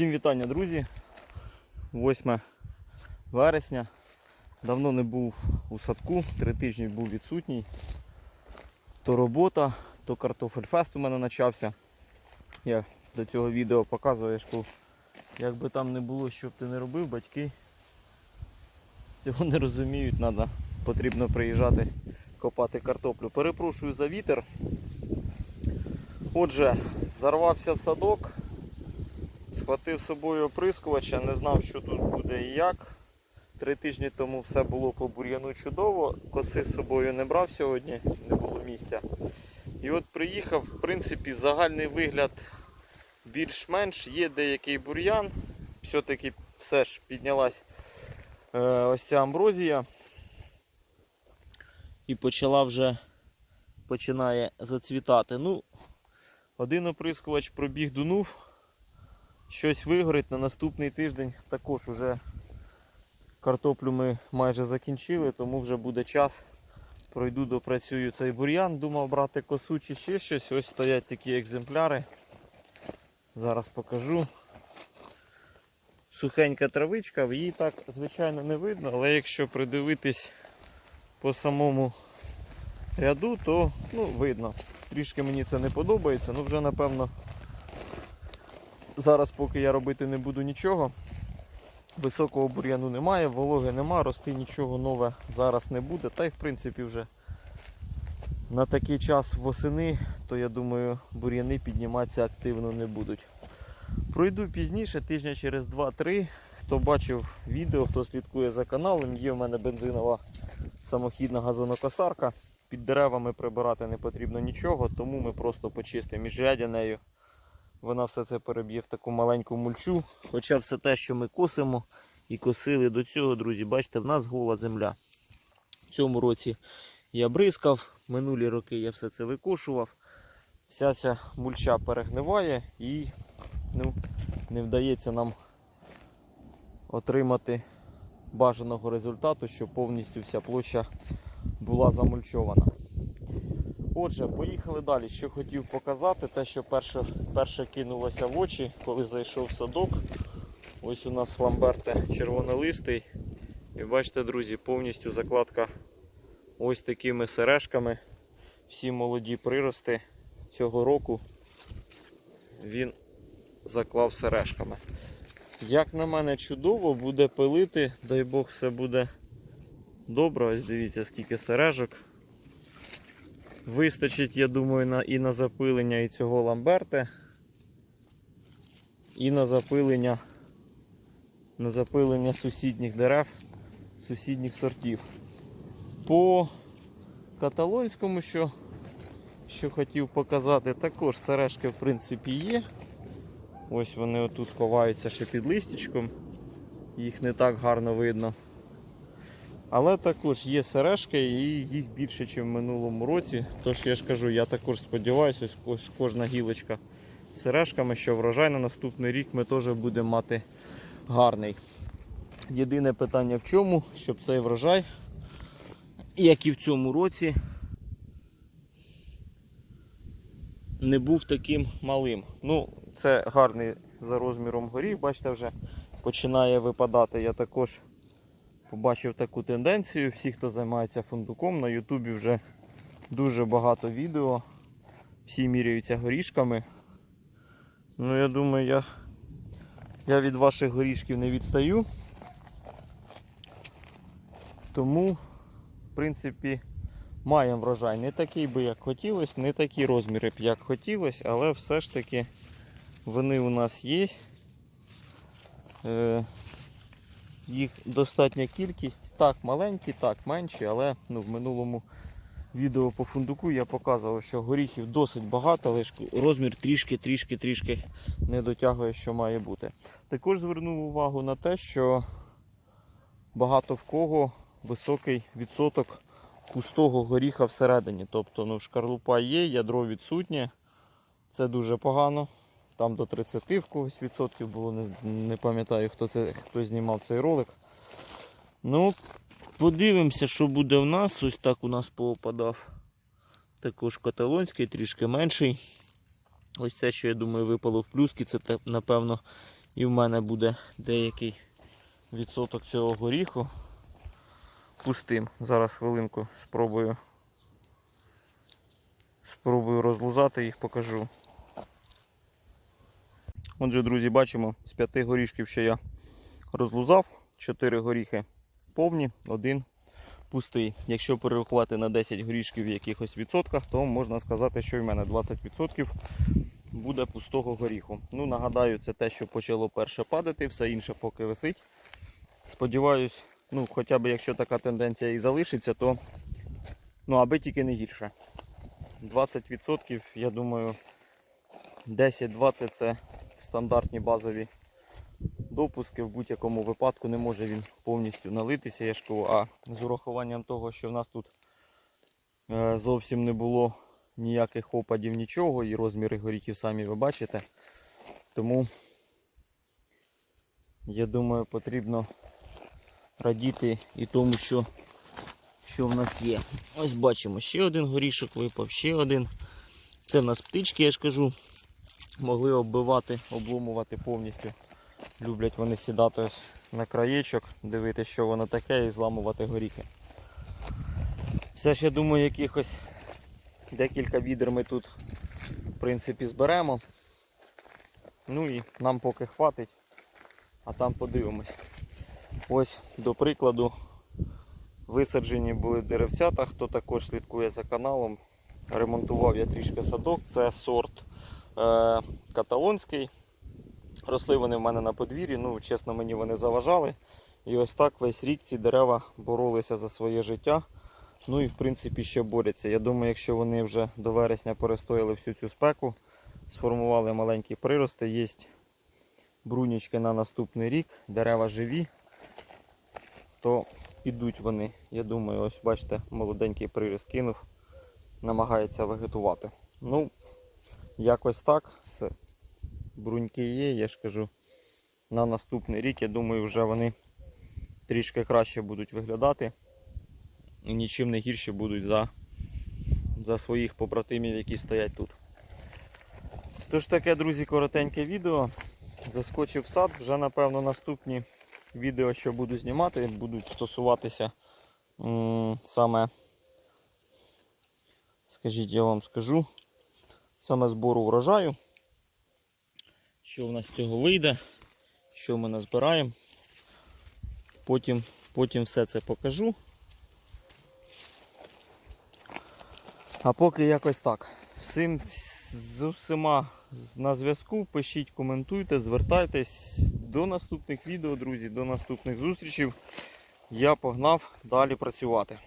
Всім вітання, друзі. 8 вересня. Давно не був у садку, три тижні був відсутній. То робота, то картофельфест у мене почався. Я до цього відео показую, що як би там не було, що б ти не робив, батьки цього не розуміють, Надо, потрібно приїжджати копати картоплю. Перепрошую за вітер. Отже, зарвався в садок, схватив з собою оприскувача, не знав, що тут буде і як. Три тижні тому все було по бур'яну чудово, коси з собою не брав сьогодні, не було місця. І от приїхав, в принципі, загальний вигляд більш-менш, є деякий бур'ян, все-таки все ж піднялась е, ось ця амброзія. І почала вже починає зацвітати. Ну, один оприскувач пробіг дунув, щось вигорить на наступний тиждень. Також уже картоплю ми майже закінчили, тому вже буде час. Пройду, допрацюю цей бур'ян. Думав брати косу чи ще щось. Ось стоять такі екземпляри. Зараз покажу. Сухенька травичка, її так, звичайно, не видно, але якщо придивитись по самому ряду, то ну, видно. Трішки мені це не подобається, ну вже напевно зараз поки я робити не буду нічого. Високого бур'яну немає, вологи нема, рости нічого нове зараз не буде. Та й в принципі вже на такий час восени, то я думаю, бур'яни підніматися активно не будуть. Пройду пізніше, тижня через 2-3. Хто бачив відео, хто слідкує за каналом, є в мене бензинова самохідна газонокосарка. Під деревами прибирати не потрібно нічого, тому ми просто почистимо міжрядя нею. Вона все це переб'є в таку маленьку мульчу. Хоча все те, що ми косимо і косили до цього, друзі, бачите, в нас гола земля. В цьому році я бризкав, минулі роки я все це викошував. Вся ця мульча перегниває і ну, не вдається нам отримати бажаного результату, щоб повністю вся площа була замульчована. Отже, поїхали далі. Що хотів показати, те, що перше, перше кинулося в очі, коли зайшов в садок. Ось у нас ламберте червонолистий. І бачите, друзі, повністю закладка ось такими сережками. Всі молоді прирости цього року він заклав сережками. Як на мене чудово, буде пилити, дай Бог все буде добре. Ось дивіться, скільки сережок. Вистачить, я думаю, на, і на запилення і цього ламберте, і на запилення, на запилення сусідніх дерев, сусідніх сортів. По каталонському, що, що хотів показати, також сережки в принципі є. Ось вони отут ховаються ще під листячком, їх не так гарно видно. Але також є сережки і їх більше, ніж в минулому році. Тож я ж кажу, я також сподіваюся, ось кожна гілочка з сережками, що врожай на наступний рік ми теж будемо мати гарний. Єдине питання в чому, щоб цей врожай, як і в цьому році, не був таким малим. Ну, це гарний за розміром горіх, бачите, вже починає випадати. Я також побачив таку тенденцію. Всі, хто займається фундуком, на Ютубі вже дуже багато відео. Всі міряються горішками. Ну, я думаю, я, я від ваших горішків не відстаю. Тому, в принципі, маємо врожай. Не такий би, як хотілося, не такі розміри, б, як хотілося, але все ж таки вони у нас є. Е, їх достатня кількість. Так, маленькі, так, менші, але ну, в минулому відео по фундуку я показував, що горіхів досить багато, але розмір трішки-трішки-трішки не дотягує, що має бути. Також звернув увагу на те, що багато в кого високий відсоток пустого горіха всередині. Тобто ну, шкарлупа є, ядро відсутнє. Це дуже погано. Там до 30 в когось відсотків було, не, не пам'ятаю, хто це, хто знімав цей ролик. Ну, подивимося, що буде в нас. Ось так у нас поопадав. Також каталонський, трішки менший. Ось це, що я думаю, випало в плюски, це напевно І в мене буде деякий відсоток цього горіху пустим. Зараз хвилинку спробую. Спробую розлузати їх, покажу. Отже, друзі, бачимо, з п'яти горішків, що я розлузав, 4 горіхи повні, один пустий. Якщо перерахувати на 10 горішків в якихось відсотках, то можна сказати, що в мене 20% буде пустого горіху. Ну, нагадаю, це те, що почало перше падати, все інше поки висить. Сподіваюсь, ну, хоча б якщо така тенденція і залишиться, то ну, аби тільки не гірше. 20%, я думаю, 10-20 це стандартні базові допуски. В будь-якому випадку не може він повністю налитися, я ж а з урахуванням того, що в нас тут е, зовсім не було ніяких опадів, нічого, і розміри горіхів самі ви бачите. Тому, я думаю, потрібно радіти і тому, що, що в нас є. Ось бачимо, ще один горішок випав, ще один. Це в нас птички, я ж кажу, могли оббивати, обломувати повністю. Люблять вони сідати ось на краєчок, дивитися, що воно таке, і зламувати горіхи. Все я думаю, якихось декілька відер ми тут в принципі зберемо. Ну і нам поки хватить, а там подивимось. Ось, до прикладу, висаджені були деревцята, хто також слідкує за каналом. Ремонтував я трішки садок, це сорт каталонський. Росли вони в мене на подвір'ї, ну, чесно, мені вони заважали. І ось так весь рік ці дерева боролися за своє життя. Ну і в принципі ще борються. Я думаю, якщо вони вже до вересня перестояли всю цю спеку, сформували маленькі прирости, є брунічки на наступний рік, дерева живі, то підуть вони. Я думаю, ось бачите, молоденький прирост кинув, намагається вегетувати. Ну, якось так. Бруньки є, я ж кажу, на наступний рік, я думаю, вже вони трішки краще будуть виглядати і нічим не гірші будуть за, за своїх побратимів, які стоять тут. Тож таке, друзі, коротеньке відео. Заскочив в сад, вже напевно наступні відео, що буду знімати, будуть стосуватися саме, скажіть, я вам скажу, саме збору врожаю. Що в нас з цього вийде, що ми назбираємо. Потім, потім все це покажу. А поки якось так. Всім з усіма на зв'язку. Пишіть, коментуйте, звертайтесь. До наступних відео, друзі, до наступних зустрічей. Я погнав далі працювати.